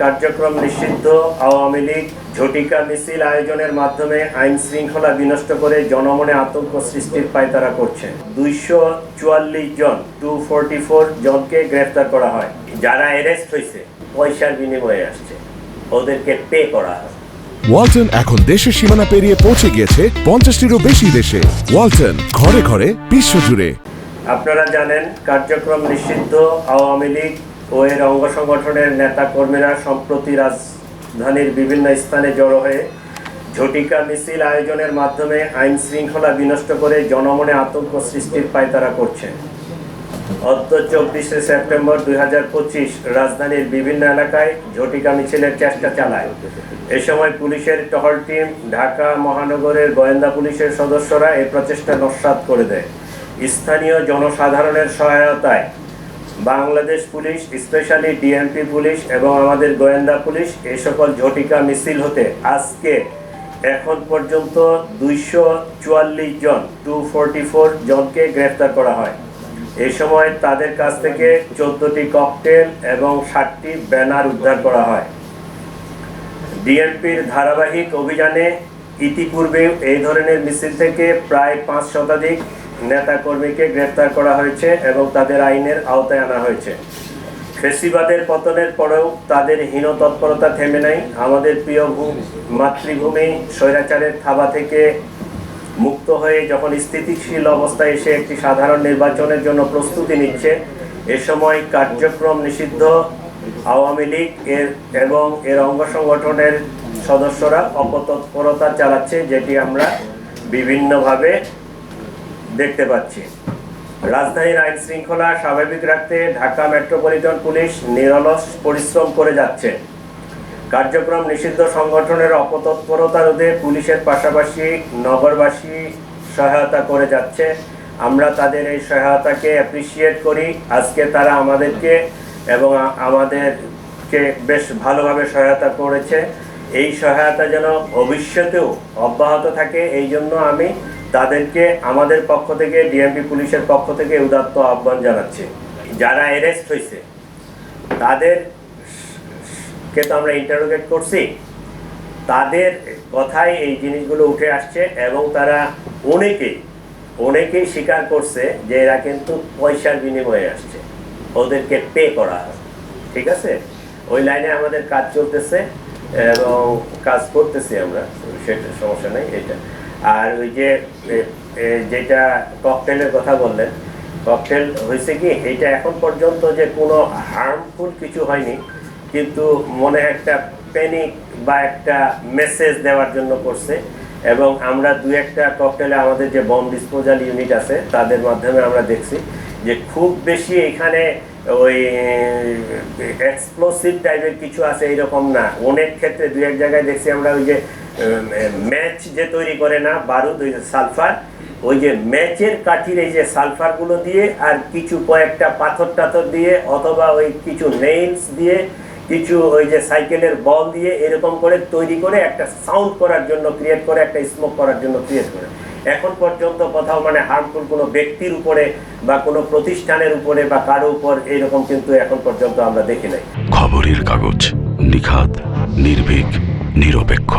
কার্যক্রম নিষিদ্ধ। আওয়ামী লীগ ঝটিকা মিছিল আয়োজনের মাধ্যমে আইন শৃঙ্খলা বিনষ্ট করে জনমনে আতঙ্ক সৃষ্টির পায়তারা করছে। দুইশো চুয়াল্লিশ জন টু ফোরটি ফোর জনকে গ্রেফতার করা হয়। যারা অ্যারেস্ট হয়েছে পয়সার বিনিময়ে আসছে। ওদেরকে পে করা হয়। ওয়ালটন এখন দেশের সীমানা পেরিয়ে পৌঁছে গিয়েছে পঞ্চাশটিরও বেশি দেশে। ওয়ালটন ঘরে ঘরে বিশ্বজুড়ে আপনারা জানেন কার্যক্রম নিষিদ্ধ আওয়ামী লীগ ও এর অঙ্গ সংগঠনের নেতা কর্মীরা সম্প্রতি রাজধানীর বিভিন্ন স্থানে জড়ো হয়ে ঝটিকা মিছিল আয়োজনের মাধ্যমে আইন শৃঙ্খলা বিনষ্ট করে জনমনে আতঙ্ক সৃষ্টির পায়তারা করছে অদ্য চব্বিশে সেপ্টেম্বর দুই হাজার পঁচিশ রাজধানীর বিভিন্ন এলাকায় ঝটিকা মিছিলের চেষ্টা চালায়। এ সময় পুলিশের টহল টিম, ঢাকা মহানগরের গোয়েন্দা পুলিশের সদস্যরা এই প্রচেষ্টা নস্বাত করে দেয়। স্থানীয় জনসাধারণের সহায়তায় Bangladesh police, specially DMP police এবং আমাদের গোয়েন্দা পুলিশ এই সকল ঝটিকা মিছিল হতে আজকে এখন পর্যন্ত দুইশো চুয়াল্লিশ জন টু ফোরটি ফোর জনকে গ্রেফতার করা হয়। এ সময় তাদের কাছ থেকে চোদ্দটি ককটেল এবং ষাটটি ব্যানার উদ্ধার করা হয়। ডিএমপির ধারাবাহিক অভিযানে ইতিপূর্বে এই ধরনের মিছিল থেকে প্রায় পাঁচ শতাধিক নেতাকর্মীকে গ্রেফতার করা হয়েছে এবং তাদের আইনের আওতায় আনা হয়েছে। ফেসিবাদের পতনের পরেও তাদের হীন তৎপরতা থেমে নাই। আমাদের প্রিয় মাতৃভূমি স্বৈরাচারের থাবা থেকে মুক্ত হয়ে যখন স্থিতিশীল অবস্থায় এসে একটি সাধারণ নির্বাচনের জন্য প্রস্তুতি নিচ্ছে, এ সময় কার্যক্রম নিষিদ্ধ আওয়ামী লীগ এর এবং এর অঙ্গ সংগঠনের সদস্যরা অপতৎপরতা চালাচ্ছে, যেটি আমরা বিভিন্নভাবে দেখতে পাচ্ছি। রাজধানীর আইন শৃঙ্খলা স্বাভাবিক রাখতে ঢাকা মেট্রোপলিটন পুলিশ নিরলস পরিশ্রম করে যাচ্ছে। কার্যক্রম নিষিদ্ধ সংগঠনের অপতৎপরতা রোধে পুলিশের পাশাপাশি নগরবাসী সহায়তা করে যাচ্ছে। আমরা তাদের এই সহায়তাকে অ্যাপ্রিসিয়েট করি। আজকে তারা আমাদেরকে এবং আমাদেরকে বেশ ভালোভাবে সহায়তা করেছে। এই সহায়তা যেন ভবিষ্যতেও অব্যাহত থাকে, এই জন্য আমি তাদেরকে আমাদের পক্ষ থেকে ডিএমপি পুলিশের পক্ষ থেকে উদাত্ত আহ্বান জানাচ্ছি। যারা অ্যারেস্ট হয়েছে তাদেরকে তো আমরা ইন্টারোগেট করছি। তাদের কথাই এই জিনিসগুলো উঠে আসছে এবং তারা অনেকেই অনেকেই স্বীকার করছে যে এরা কিন্তু পয়সার বিনিময়ে আসছে। ওদেরকে পে করা ঠিক আছে? ওই লাইনে আমাদের কাজ চলতেছে এবং কাজ করতেছি আমরা, সেটা সমস্যা নেই, এটা। আর ওই যে যেটা ককটেলের কথা বললেন ককটেল হয়েছে কি, এটা এখন পর্যন্ত যে কোনো হার্মফুল কিছু হয়নি, কিন্তু মনে একটা প্যানিক বা একটা মেসেজ দেওয়ার জন্য করছে। এবং আমরা দু একটা ককটেলে আমাদের যে বম ডিসপোজাল ইউনিট আছে, তাদের মাধ্যমে আমরা দেখছি যে খুব বেশি এখানে ওই এক্সপ্লোসিভ টাইপের কিছু আছে এইরকম না। অনেক ক্ষেত্রে দু এক জায়গায় দেখছি আমরা ওই যে ম্যাচ যে তৈরি করে না বারুদ ওই যে সালফার, ওই যে ম্যাচের কাঠির এই যে সালফারগুলো দিয়ে আর কিছু কয়েকটা পাথর টাথর দিয়ে অথবা ওই কিছু নেইলস দিয়ে, কিছু ওই যে সাইকেলের বল দিয়ে এরকম করে তৈরি করে একটা সাউন্ড করার জন্য ক্রিয়েট করে, একটা স্মোক করার জন্য ক্রিয়েট করে। এখন পর্যন্ত কোথাও মানে হার্মফুল কোনো ব্যক্তির উপরে বা কোনো প্রতিষ্ঠানের উপরে বা কারও উপর এইরকম কিন্তু এখন পর্যন্ত আমরা দেখি নাই। খবরের কাগজ নিখাত, নির্ভীক, নিরপেক্ষ।